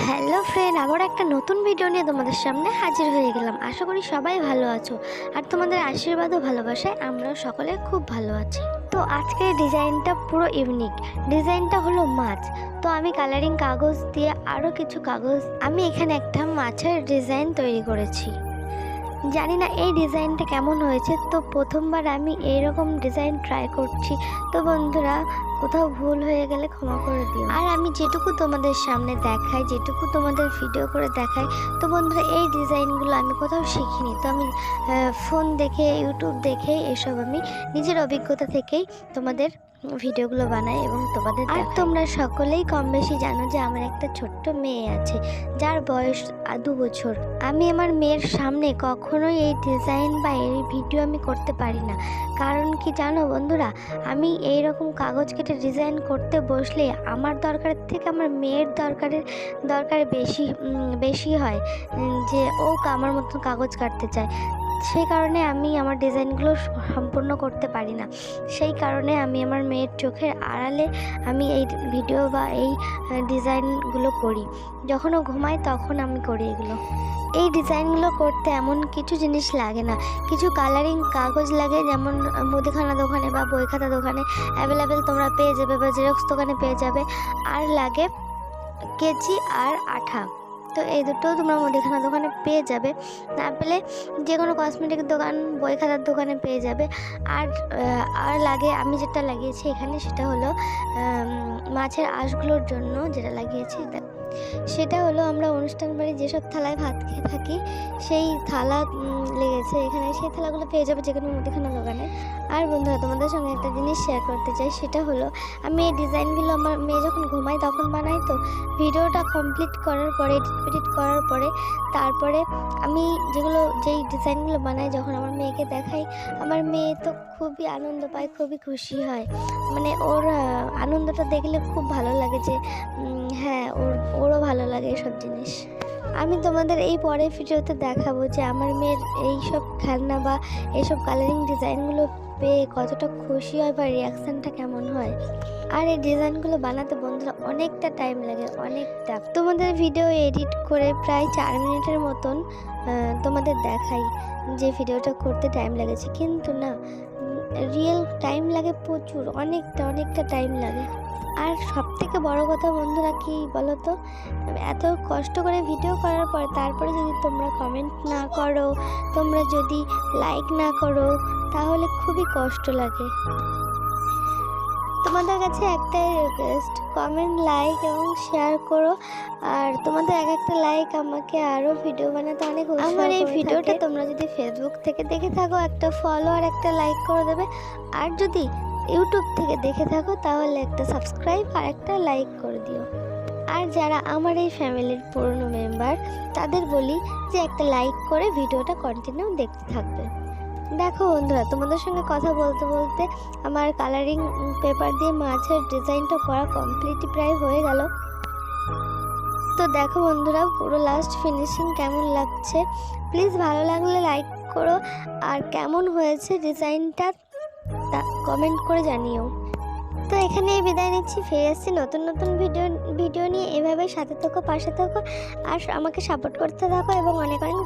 Hello friend, আবার একটা নতুন ভিডিও নিয়ে তোমাদের সামনে হাজির হয়ে গেলাম। আশা করি সবাই ভালো আছো। আর তোমাদের আশীর্বাদ ও ভালোবাসায় আমরাও সকলে খুব ভালো আছি। তো আজকের ডিজাইনটা পুরো ইউনিক ডিজাইনটা হলো মাছ। তো আমি কালারিং কাগজ দিয়ে আরও কিছু কাগজ আমি এখানে একটা মাছের ডিজাইন তৈরি করেছি। জানি না এই ডিজাইনটা কেমন হয়েছে, তো প্রথমবার আমি এইরকম ডিজাইন ট্রাই করছি। তো বন্ধুরা, কোথাও ভুল হয়ে গেলে ক্ষমা করে দিও। আর আমি যেটুকু তোমাদের সামনে দেখাই, যেটুকু তোমাদের ভিডিও করে দেখাই, তো বন্ধুরা, এই ডিজাইনগুলো আমি কোথাও শিখিনি। তো আমি ফোন দেখে ইউটিউব দেখে, এসব আমি নিজের অভিজ্ঞতা থেকেই তোমাদের ভিডিওগুলো বানাই এবং তোমাদের আর তোমরা সকলেই কম বেশি জানো যে আমার একটা ছোট্ট মেয়ে আছে যার বয়স দু বছর। আমি আমার মেয়ের সামনে কখনোই এই ডিজাইন বা এই ভিডিও আমি করতে পারি না। কারণ কি জানো বন্ধুরা আমি এই রকম কাগজ কেটে ডিজাইন করতে বসলে আমার দরকারের থেকে আমার মেয়ের দরকারের দরকার বেশি বেশি হয় যে ও আমার মতন কাগজ কাটতে চায়। সেই কারণে আমি আমার ডিজাইনগুলো সম্পূর্ণ করতে পারি না। সেই কারণে আমি আমার মেয়ের চোখের আড়ালে আমি এই ভিডিও বা এই ডিজাইনগুলো করি। যখন ও ঘুমায় তখন আমি করি এগুলো। এই ডিজাইনগুলো করতে এমন কিছু জিনিস লাগে না। কিছু কালারিং কাগজ লাগে যেমন মুদিখানা দোকানে বা বই খাতা দোকানে অ্যাভেলেবেল তোমরা পেয়ে যাবে বা জেরক্স দোকানে পেয়ে যাবে। আর লাগে কেজি আর আঠা। তো এই দুটো তোমরা মুদিখানা দোকানে পেয়ে যাবে। না পেলে যে কোনো কসমেটিক দোকান, বই খাতার দোকানে পেয়ে যাবে। আর আর লাগে, আমি যেটা লাগিয়েছি এখানে সেটা হলো মাছের আঁশগুলোর জন্য যেটা লাগিয়েছি। সেটা হলো আমরা অনুষ্ঠান বাড়ি যেসব থালায় ভাত খেয়ে থাকি, সেই থালা লেগেছে এখানে। সেই থালাগুলো পেয়ে যাবে যে কোনো মুদিখানা দোকানে। আর বন্ধুরা, তোমাদের সঙ্গে একটা জিনিস শেয়ার করতে চাই, সেটা হলো আমি এই ডিজাইনগুলো আমার মেয়ে যখন ঘুমাই তখন বানাই তো, ভিডিওটা কমপ্লিট করার পরে এডিট এডিট করার পরে, তারপরে আমি যেগুলো, যেই ডিজাইনগুলো বানাই, যখন আমার মেয়েকে দেখাই, আমার মেয়ে তো খুবই আনন্দ পায়, খুবই খুশি হয়। মানে ওর আনন্দটা দেখলে খুব ভালো লাগে যে হ্যাঁ ওর, ওরও ভালো লাগে এসব জিনিস। আমি তোমাদের এই পরের ভিডিওতে দেখাবো যে আমার মেয়ের এইসব খেলনা বা এইসব কালারিং ডিজাইনগুলো পেয়ে কতটা খুশি হয় বা রিয়াকশানটা কেমন হয়। আর এই ডিজাইনগুলো বানাতে বন্ধুরা অনেকটা টাইম লাগে, অনেকটা। তোমাদের ভিডিও এডিট করে প্রায় চার মিনিটের মতন তোমাদের দেখাই যে ভিডিওটা করতে টাইম লেগেছে। কিন্তু না রিয়েল টাইম লাগে প্রচুর, অনেকটা অনেকটা টাইম লাগে। আর সব থেকে বড়ো কথা বন্ধুরা কি বলো তো এত কষ্ট করে ভিডিও করার পর তারপরে যদি তোমরা কমেন্ট না করো তোমরা যদি লাইক না করো তাহলে খুবই কষ্ট লাগে। তোমাদের কাছে একটাই রিকোয়েস্ট কমেন্ট লাইক এবং শেয়ার করো। আর তোমাদের এক একটা লাইক আমাকে আরও ভিডিও বানাতে অনেক আমার এই ভিডিওটা তোমরা যদি ফেসবুক থেকে দেখে থাকো একটা ফলো আর একটা লাইক করে দেবে। আর যদি ইউটিউব থেকে দেখে থাকো, তাহলে একটা সাবস্ক্রাইব আর একটা লাইক করে দিও। আর যারা আমার এই ফ্যামিলির পুরনো মেম্বার, তাদের বলি যে একটা লাইক করে ভিডিওটা কন্টিনিউ দেখতে থাকবে। দেখো বন্ধুরা, তোমাদের সঙ্গে কথা বলতে বলতে আমার কালারিং পেপার দিয়ে মাছের ডিজাইনটা করা কমপ্লিট প্রায় হয়ে গেল। তো দেখো বন্ধুরা, পুরো লাস্ট ফিনিশিং কেমন লাগছে? প্লিজ ভালো লাগলে লাইক করো। আর কেমন হয়েছে ডিজাইনটা তা কমেন্ট করে জানিও। তো এখানেই বিদায় নিচ্ছি, ফিরে আসছি নতুন নতুন ভিডিও ভিডিও নিয়ে এভাবে সাথে থাকো, পাশে থাকো, আর আমাকে সাপোর্ট করতে থাকো এবং অনেক অনেক